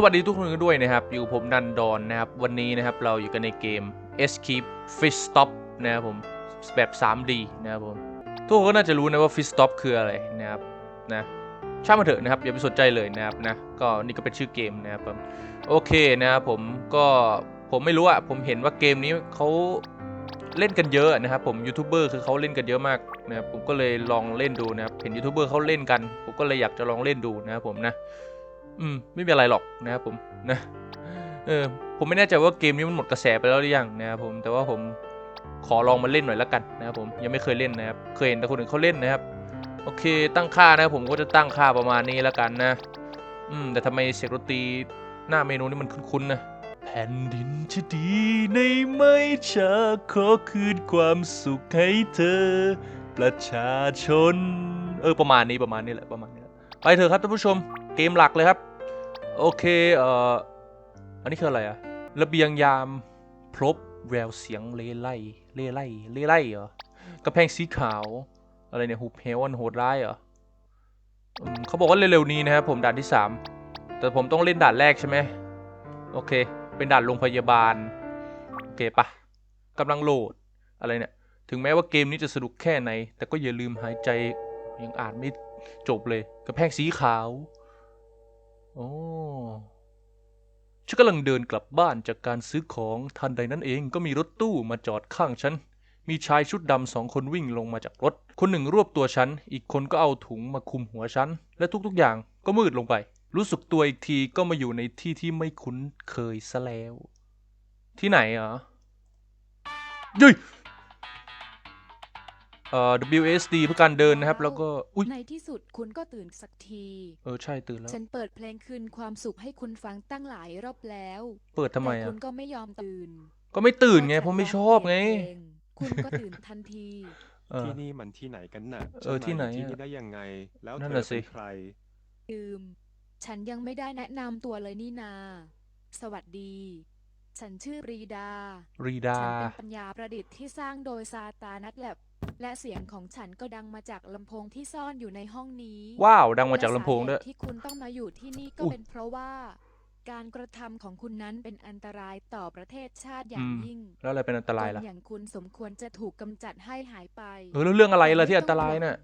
สวัสดีทุกคนกันด้วยนะครับ อยู่ผมนันดอนนะครับ วันนี้นะครับเราอยู่กันในเกม Escape Fish Stop นะครับผมแบบ 3D นะครับผม ทุกคนก็น่าจะรู้นะว่า Fish Stop คืออะไรนะครับนะช่างมันเถอะนะครับอย่าไปสนใจเลยนะครับนะก็นี่ก็เป็นชื่อเกมนะครับผมโอเคนะครับผมก็ผมไม่รู้อะผมเห็นว่าเกมนี้เขาเล่นกันเยอะนะครับผมยูทูบเบอร์คือเขาเล่นกันเยอะมากนะครับผมก็เลยลองเล่นดูนะครับเห็นยูทูบเบอร์เขาเล่นกัน ผมก็เลยอยากจะลองเล่นดูนะครับผมนะ อืมไม่มีอะไรหรอกนะครับผมนะเออผมไม่แน่ใจว่าเกมนี้มันหมดกระแสไปแล้วหรือยังนะครับผมแต่ว่าผมขอลองมาเล่นหน่อยละกันนะครับผมยังไม่เคยเล่นนะครับเคยเห็นแต่คนอื่นเขาเล่นนะครับ โอเคตั้งค่านะครับผมก็จะตั้งค่าประมาณนี้แล้วกันนะอืมแต่ทำไมเสียงดนตรีหน้าเมนูนี่มันคุ้นๆนะแผ่นดินที่ดีในไม่ช้าขอคืนความสุขให้เธอ ประชาชน เออประมาณนี้ประมาณนี้แหละประมาณนี้แหละไปเถอะครับท่านผู้ชมเกมหลักเลยครับ โอเคเอ่ออันนี้คืออะไรอะระเบียงยามพลบแววเสียงเล่ไล่เลไล่เลไล่เหรอกระแพงสีขาว อะไรเนี่ยหุบเหวอันโหดร้ายเหรอเขาบอกว่าเร็วๆนี้นะครับผมด่านที่ 3 แต่ผมต้องเล่นด่านแรกใช่ไหมโอเค เป็นด่านโรงพยาบาล โอเคปะกำลังโหลดอะไรเนี่ย ถึงแม้ว่าเกมนี้จะสนุกแค่ไหน แต่ก็อย่าลืมหายใจยังอ่านไม่จบเลย กระแพงสีขาว โอ้ฉันกำลังเดินกลับบ้านจากการซื้อของทันใดนั้นเองก็มีรถตู้มาจอดข้างฉัน มีชายชุดดำสองคนวิ่งลงมาจากรถ คนหนึ่งรวบตัวฉัน อีกคนก็เอาถุงมาคลุมหัวฉัน และทุกๆอย่างก็มืดลงไป รู้สึกตัวอีกทีก็มาอยู่ในที่ที่ไม่คุ้นเคยซะแล้ว ที่ไหนอะยุย เอ่อ WSD เพื่อการเดินนะครับ แล้วก็ อุ้ยในที่สุดคุณก็ตื่นสักที เออ ใช่ตื่นแล้ว ฉันเปิดเพลงคืนความสุขให้คุณฟังตั้งหลายรอบแล้ว เปิดทำไมแต่อะ คุณก็ไม่ยอมตื่น ก็ไม่ตื่นไง เพราะไม่ชอบไงพฉันร้องเพลงคุณก็ตื่นทันที เออ ที่นี่มันที่ไหนกันน่ะเออฉัมาที่ไหนยู่ที่อะนี่ได้ยังไง แล้วนั่เธนอน่ะสิ เป็นใครลืมฉันยังไม่ได้แนะนำตัวเลยนี่นา สวัสดี ฉันชื่อปรีดา รีดา ฉันเป็นปัญญาประดิษฐ์ที่สร้างโดยซาตานัทแลบ และเสียงของฉันก็ดังมาจากลำโพงที่ซ่อนอยู่ในห้องนี้ว้าว ดังมาจากลำโพงด้วย และสาเหตุที่คุณต้องมาอยู่ที่นี่ก็อุ๊ยเป็นเพราะว่า การกระทำของคุณนั้นเป็นอันตรายต่อประเทศชาติอย่าอืงมยิ่งแล้วอะไรเป็นอันตรายคนล่ะอย่างคุณสมควรจะถูกกำจัดให้หายไป เออแล้วเรื่องอะไรล่ะที่ม่อันตรายน่ะ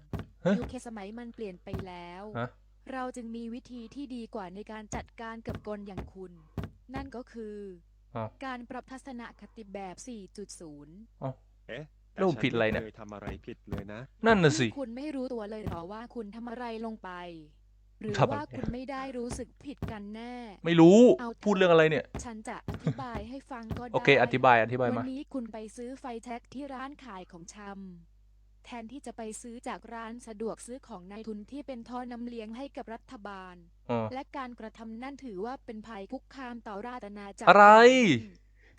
ห่วงฮะยุคสมัยมันเปลี่ยนไปแล้ว ฮะ เราจึงมีวิธีที่ดีกว่าในการจัดการกับกลอย่างคุณ นั่นก็คืออ้าว การปรับทัศนคติแบบ 4.0 เอ๊ะ แต่แล้วผมฉัผิดอะไรเนี่ยม่คยทำอะไรผิดเลยนะ นั่นน่ะสิที่คุณไม่รู้ตัวเลยเหรอว่าคุณทำอะไรลงไป หรือทำอะไร ว่าคุณไม่ได้รู้สึกผิดกันแน่ ไม่รู้เอาเถอะพูดเรื่องอะไรเนี่ย ฉันจะอธิบายให้ฟังก็ได้โอเค อธิบายอธิบายวัมานี้คุณไปซื้อไฟแท็กที่ร้านขายของชำแทนที่จะไปซื้อจากร้านสะดวกซื้อของนายทุนที่เป็นท่อนำเลี้ยงให้กับรัฐบาล อ๋อ และการกระทำนั่นถือว่าเป็นภัยคุกคามต่อราชอาณาจักรอะไร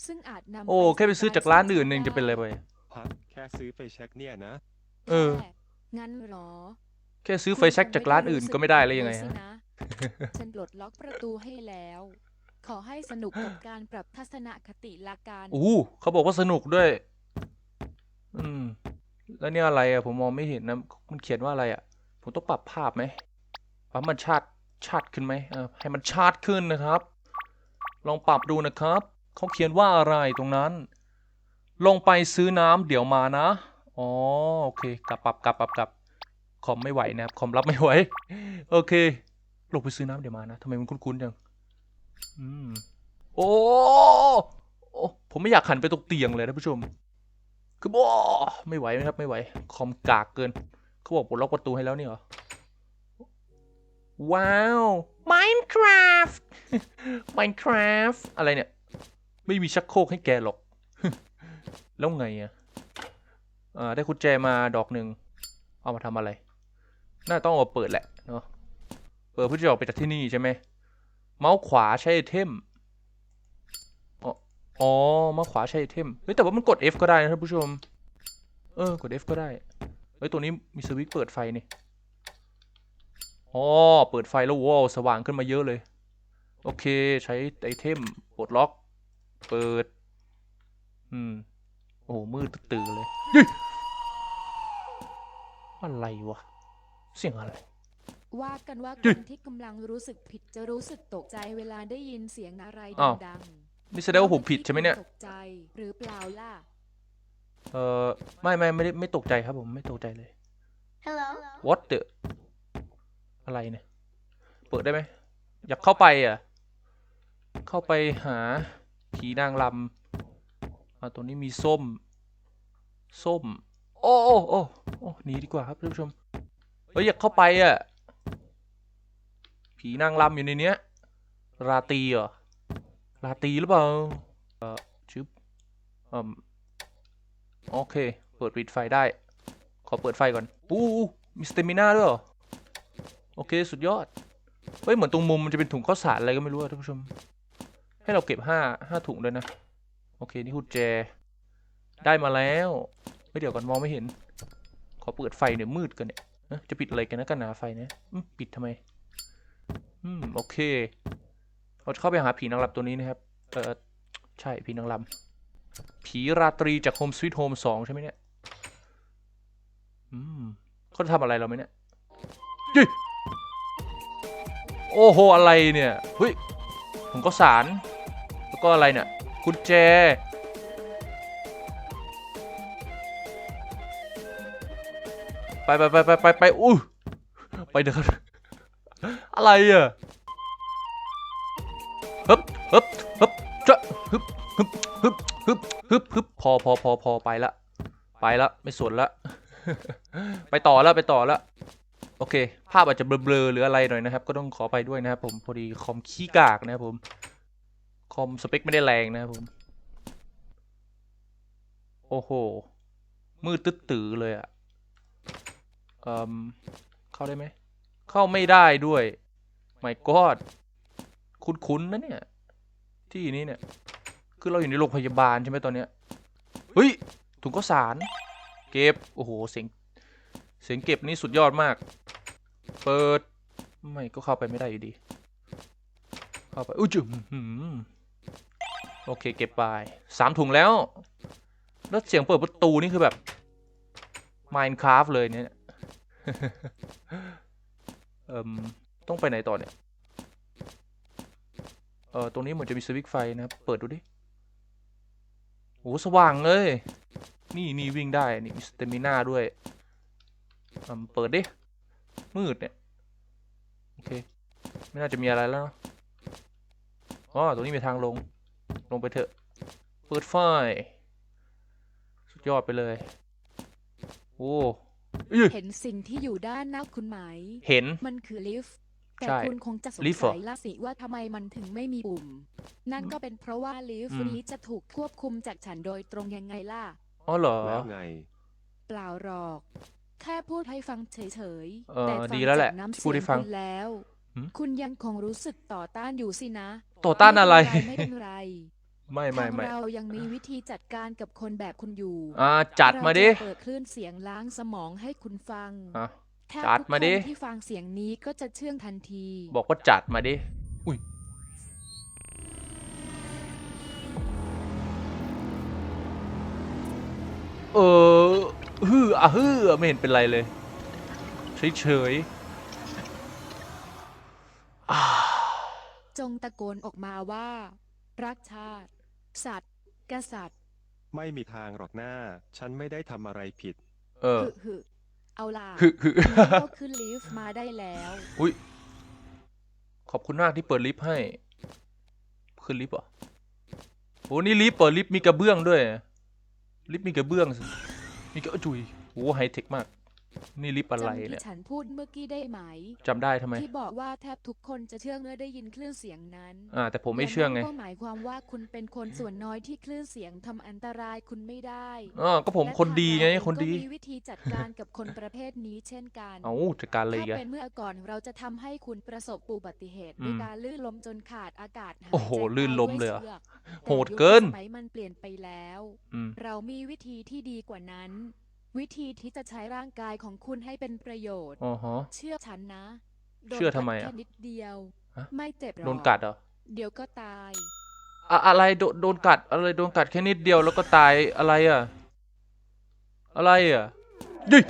ซึ่งอาจนำโอ้ แค่ไปซื้อจากร้านอื่นเองจะเป็นอะไรไป พักแค่ซื้อไปเช็คเนี่ยนะ เออ แค่งั้นเหรอแค่ซื้อไฟแช็กจากร้านอื่นก็ไม่ได้เลยยังไงสิฮะ นะ ฉันปลดล็อกประตูให้แล้ว ขอให้สนุกกับการปรับทัศนคติละกันอู้เขาบอกว่าสนุกด้วย อืม แล้วเนี่ยอะไรอะผมมองไม่เห็นนะมันเขียนว่าอะไรอะผมต้องปรับภาพไหมปรับมันชาดชาดขึ้นไหมเออให้มันชาดขึ้นนะครับ ลองปรับดูนะครับ เขาเขียนว่าอะไรตรงนั้น ลงไปซื้อน้ำเดี๋ยวมานะ อ๋อ โอเค กลับปรับกลับปรับกลับคอมไม่ไหวนะครับ คอมรับไม่ไหว โอเค ลงไปซื้อน้ำเดี๋ยวมานะทำไมมันคุ้นๆจัง อืม โอ้โอ้ ผมไม่อยากหันไปตรงเตียงเลยท่านผู้ชม คือบ้ไม่ไหวไหมครับ ไม่ไหว คอมกากเกิน เขาบอกปลดล็อกประตูให้แล้วนี่เหรอ ว้าว Minecraft Minecraft อะไรเนี่ย ไม่มีชักโครกให้แกหรอก แล้วไงอะอ่าได้กุญแจมาดอกหนึ่งเอามาทำอะไร น่าต้องเอาเปิดแหละเนาะเปิดเพื่อจะออกไปจากที่นี่ใช่ไหมเมาส์ขวาใช้ไอเทมอ๋อเมาส์ขวาใช้ไอเทมเฮ้ยแต่ว่ามันกด F ก็ได้นะท่านผู้ชม เออกด F ก็ได้เฮ้ยตัวนี้มีสวิตช์เปิดไฟนี่อ๋อเปิดไฟแล้วว้าวสว่างขึ้นมาเยอะเลย โอเคใช้ไอเทมปลดล็อก เปิด อืม โอ้โหมืดตื่นเลยเฮ้ยอะไรวะ เสียงอะไร ว่ากันว่าจึ๊คยนที่กำลังรู้สึกผิดจะรู้สึกตกใจเวลาได้ยินเสียงอะไรอ้าวดังนี่แสดงว่าผมผิดใช่ไหมเนี่ยตกใจหรือเปล่าล่ะ เออไม่ไม่ไม่ได้ไม่ตกใจครับผมไม่ตกใจเลย Hello. what the อะไรเนี่ย เปิดได้ไหม อยากเข้าไปอะ เข้าไปหาผีนางลำ อ่าตรงนี้มีส้ม ส้ม โอ้โอ้โอ้โอ้หนีดีกว่าครับท่านผู้ชมเฮ้ยอยากเข้าไปอะ ผีนางลำอยู่ในเนี้ย ราตีเหรอ ราตีหรือเปล่า เอ่อชึบอืมโอเค เปิดปิดไฟได้ ขอเปิดไฟก่อน อู้มีสเตมิน่าด้วยเหรอ โอเค สุดยอด เฮ้ย เหมือนตรงมุมมันจะเป็นถุงข้าวสารอะไรก็ไม่รู้ท่านผู้ชม ให้เราเก็บห้าห้าถุงเลยนะ โอเค นี่กุญแจ ได้มาแล้วเฮ้ยเดี๋ยวก่อนมองไม่เห็น ขอเปิดไฟเนี่ยมืดกันเนี่ยจะปิดอะไรกันนะกันหนาไฟเนี่ยปิดทำไม อืม โอเค เราจะเข้าไปหาผีนางรำตัวนี้นะครับ เออใช่ผีนางรำผีราตรีจากโฮมสวีทโฮมสองใช่ไหมเนี่ย อืมเขาจะทำอะไรเราไหมเนี่ยยิโอ้โห อะไรเนี่ยเฮ้ยผมก็สาร แล้วก็อะไรเนี่ย กุญแจ ไปไปไปไปไปไปอู้ไปเดินอะไรอะฮึบฮึบฮึบจะฮึบฮึบฮึบฮึบฮึบฮึบพอพอพอพอไปละ ไปละ ไม่สนละ ไปต่อแล้วไปต่อแล้วโอเค ภาพอาจจะเบลอๆหรืออะไรหน่อยนะครับ ก็ต้องขอไปด้วยนะครับผม พอดีคอมขี้กากนะครับผม คอมสเปคไม่ได้แรงนะครับผม โอ้โห มืดตึ๊ดตือเลยอะ่ะเอ่มเข้าได้ไหม เข้าไม่ได้ด้วยไม่กอดคุ้นๆนะเนี่ย ที่นี้เนี่ย คือเราอยู่ในโรงพยาบาลใช่ไหมตอนเนี้ยเฮ้ยถุงข้าวสาร เก็บ โอ้โห เสียง เสียงเก็บนี่สุดยอดมาก เปิด ไม่ก็เข้าไปไม่ได้อยู่ดี เข้าไปอุ้ยจุม โอเคเก็บไปสามถุงแล้ว แล้วเสียงเปิดประตูนี่คือแบบ Minecraft เลยเนี่ยเอ่มต้องไปไหนต่อเนี่ย เออตรงนี้เหมือนจะมีสวิตช์ไฟนะครับ เปิดดูดิโอ้สว่างเลย นี่นี่วิ่งได้ นี่มีสเตมิน่าด้วยอืมเปิดดิ มืดเนี่ย โอเค ไม่น่าจะมีอะไรแล้วเนอะอ๋อ ตรงนี้มีทางลง ลงไปเถอะ เปิดไฟ สุดยอดไปเลย โอ้อื้อเห็นสิ่งที่อยู่ด้านหน้าคุณไหม เห็น มันคือลิฟต์ แต่ใช่คุณคงจะสงลิฟต์เหรอสัยละสิว่าทำไมมันถึงไม่มีปุ่ม นั่นก็เป็นเพราะว่าลิฟอืต์มนี้จะถูกควบคุมจากฉันโดยตรงยังไงล่ะ อ๋อเหรอแล้วไง เปล่าหรอก แค่พูดให้ฟังเฉยเออๆแต่ฟัดีแล้วแหละจากน้ำที่พูเสีดยให้งฟังคุณแล้วหืม คุณยังคงรู้สึกต่อต้านอยู่สินะต่อต้านอะไร ไม่เป็นไรไม่ไม่ทางไม่เรายังมีวิธีจัดการกับคนแบบคุณอยู่อ่าจัดมาดิ เรจะเปิดคลื่นเสียงล้างสมองให้คุณฟังอะแทบจัดทุกมาดิ คนที่ฟังเสียงนี้ก็จะเชื่องทันที บอกว่าจัดมาดิ อุ้ย เออฮืออะฮือไม่เห็นเป็นไรเลย เฉยเฉยๆอ่า จงตะโกนออกมาว่า รักชาติ สัตว์ กษัตริย์ไม่มีทางหรอกหน้า ฉันไม่ได้ทำอะไรผิด เออหึหึเอาล่ะคือคืองั้นก็ขึ้นลิฟต์มาได้แล้ว อุ้ย ขอบคุณมากที่เปิดลิฟต์ให้ ขึ้นลิฟต์เหรอโอ้นี่ลิฟต์เปิดลิฟต์มีกระเบื้องด้วย ลิฟต์มีกระเบื้องสิมีกระจุยโอ้ไฮเทคมาก นี่ลิฟต์อะไรจำเนี่ที่ยฉันพูดเมื่อกี้ได้ไหม จำได้ทำไม ที่บอกว่าแทบทุกคนจะเชื่องเมื่อได้ยินคลื่นเสียงนั้นอ่า แต่ผมไม่เชื่อไงและนั่นก็หมายความว่าคุณเป็นคนส่วนน้อยที่คลื่นเสียงทำอันตรายคุณไม่ได้อ๋อก็ผมและคนดีไงทาเราเอคนดี ก็มีวิธีจัดการกับคนประเภทนี้เช่นกันเอาจัดการเลยถ้าอีกอะ เป็นเมื่อก่อนเราจะทำให้คุณประสบอุบัติเหตุอืมด้วยการลื่นล้มจนขาดอากาศหายโอ้โหใจลื่นล้มด้วเลยเหรอชือกโหดเกิน แต่ยุคสมัยมันเปลี่ยนไปแล้ว อืม เรามีวิธีที่ดีกว่านั้น วิธีที่จะใช้ร่างกายของคุณให้เป็นประโยชน์ อ๋อฮะ เชื่อฉันนะโดนเชื่อทำไมกัดอะ แค่นิดเดียว ฮะ ไม่เจ็บหรอกโดนกัดเหรอเดี๋ยวก็ตาย อะอะไรโดนโดนกัด อะไรโดนกัดแค่นิดเดียวแล้วก็ตายอะไรอะ อะไรอะยิ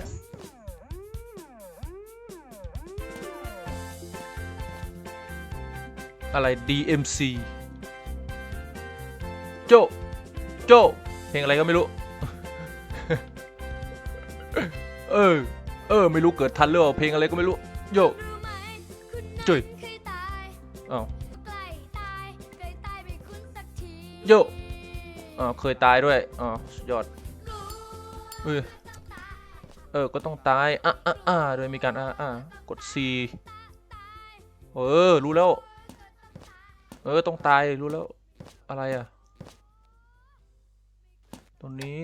อะไร DMC โจ โจเพลงอะไรก็ไม่รู้ เออ เออ ไม่รู้เกิดทันหรือเปล่าเพลงอะไรก็ไม่รู้ โยกจุยเคยตายอ้าวใกล้ตายกอ่าเคยตายด้วยอ๋อยอดเออเออ ก็ต้องตาย อะอะอะโดยมีการอะอะกด C เออ รู้แล้ว เออ ต้องตาย รู้แล้ว อะไรอะ ตรงนี้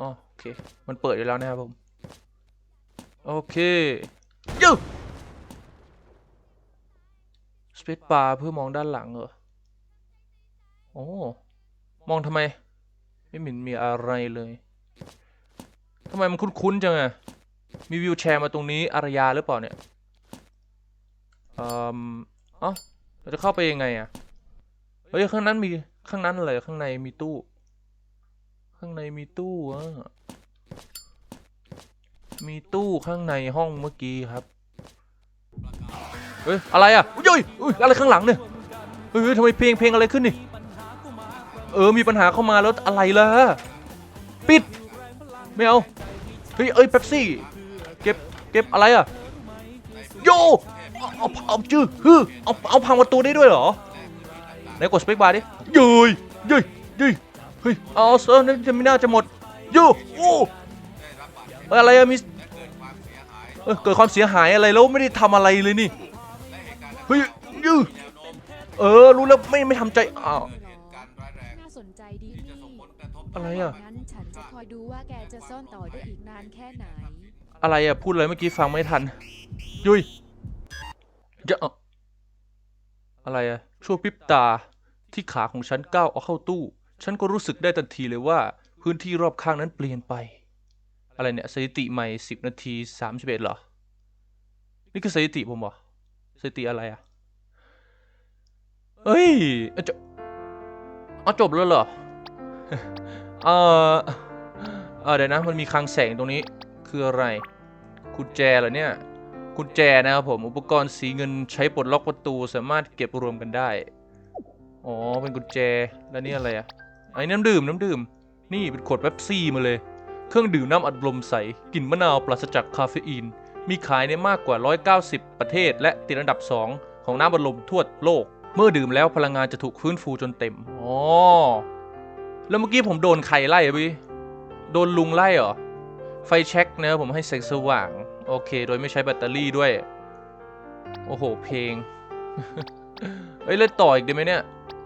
อ๋อ โอเค มันเปิดอยู่แล้วนะครับผม โอเคยูสเปซบาร์เพื่อมองด้านหลังเหรอ โอ้ มองทำไม ไม่เห็นมีอะไรเลยทำไมมันคุ้นๆจังอะมีวิวแชร์มาตรงนี้อารยาหรือเปล่าเนี่ยอืมเอ้าเราจะเข้าไปยังไงอะเฮ้ยข้างนั้นมีข้างนั้นอะไรข้างในมีตู้ ข้างในมีตู้อะ มีตู้ข้างในห้องเมื่อกี้ครับ เฮ้ย อะไรอะอุ้ยอุ้ยอะไรข้างหลังเนี่ยเฮ้ยทำไมเพลงเพลงอะไรขึ้นนี่ เออ มีปัญหาเข้ามาแล้วอะไรล่ะ ปิด ไม่เอา เฮ้ย เอ้ยเป๊ปซี่ เก็บ เก็บอะไรอะ โย เอาเอาเอาจื้อฮือเอาเอาพังประตูได้ด้วยเหรอ ไหนกดสเปคบาร์ดิเย้ยเย้ยเย้ยเฮ้ย เอาเซอร์นั่จะไม่น่าจะหมดโยโอ้ เอ้ยอะไรอะมีเออเกิดความเสียหายอะไรแล้วไม่ได้ทำอะไรเลยนี่เฮ้ยยื้อเออรู้แล้วไม่ไม่ทำใจอ้าว น่าสนใจดีนี่อะไรอะ งั้นฉันจะคอยดูว่าแกจะซ่อนต่อได้อีกนานแค่ไหน อะไรอะพูดเลยเมื่อกี้ฟังไม่ทัน ยุยจะเอาอะไรอะชั่วพริบตาที่ขาของฉันก้าวเอาเข้าตู้ ฉันก็รู้สึกได้ทันทีเลยว่า พื้นที่รอบข้างนั้นเปลี่ยนไป อะไรเนี่ยสถิติใหม่สิบนาทีสามสิบเอ็ดเหรอ นี่คือสถิติผมเหรอสถิติอะไรอะเอ้ยเอาจะเอาจบแล้วเหรอ เออเออเดี๋ยวนะ มันมีคลังแสงตรงนี้คืออะไรกุญแจเหรอเนี่ยกุญแจนะครับผม อุปกรณ์สีเงินใช้ปลดล็อกประตูสามารถเก็บรวมกันได้ อ๋อ เป็นกุญแจ แล้วนี่อะไรอะไอ้น้ำดื่มน้ำดื่ม นี่เป็นขวดเป๊ปซี่มาเลย เครื่องดื่มน้ำอัดลมใส กลิ่นมะนาวปราศจากคาเฟอีน มีขายในมากกว่า 190 ประเทศ และติดอันดับ 2 ของน้ำอัดลมทั่วโลก เมื่อดื่มแล้วพลังงานจะถูกฟื้นฟูจนเต็ม อ๋อ แล้วเมื่อกี้ผมโดนใครไล่พี่โดนลุงไล่เหรอ ไฟแช็กนะผมให้แสงสว่าง โอเค โดยไม่ใช้แบตเตอรี่ด้วย โอ้โห เพลง เอ้ยเล่นต่ออีกดีไหมเนี่ย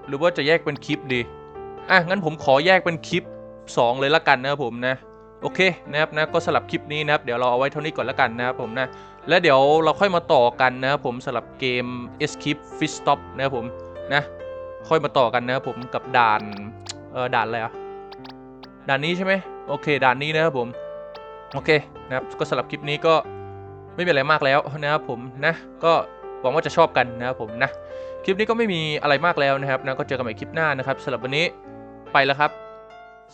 หรือว่าจะแยกเป็นคลิปดี อะ งั้นผมขอแยกเป็นคลิป 2 เลยละกันนะครับผมนะ โอเคนะครับนะก็สลับคลิปนี้นะครับเดี๋ยวเราเอาไว้เท่านี้ก่อนละกันนะครับผมนะและเดี๋ยวเราค่อยมาต่อกันนะครับผมสลับเกม Escape Fish Stop นะครับผมนะค่อยมาต่อกันนะครับผมกับด่านเออด่านอะไรอะด่านนี้ใช่ไหมโอเคด่านนี้นะครับผมโอเคนะครับก็สำหรับคลิปนี้ก็ไม่มีอะไรมากแล้วนะครับผมนะก็หวังว่าจะชอบกันนะครับผมนะคลิปนี้ก็ไม่มีอะไรมากแล้วนะครับนะก็เจอกันใหม่คลิปหน้านะครับสำหรับวันนี้ไปแล้วครับ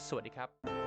สวัสดีครับ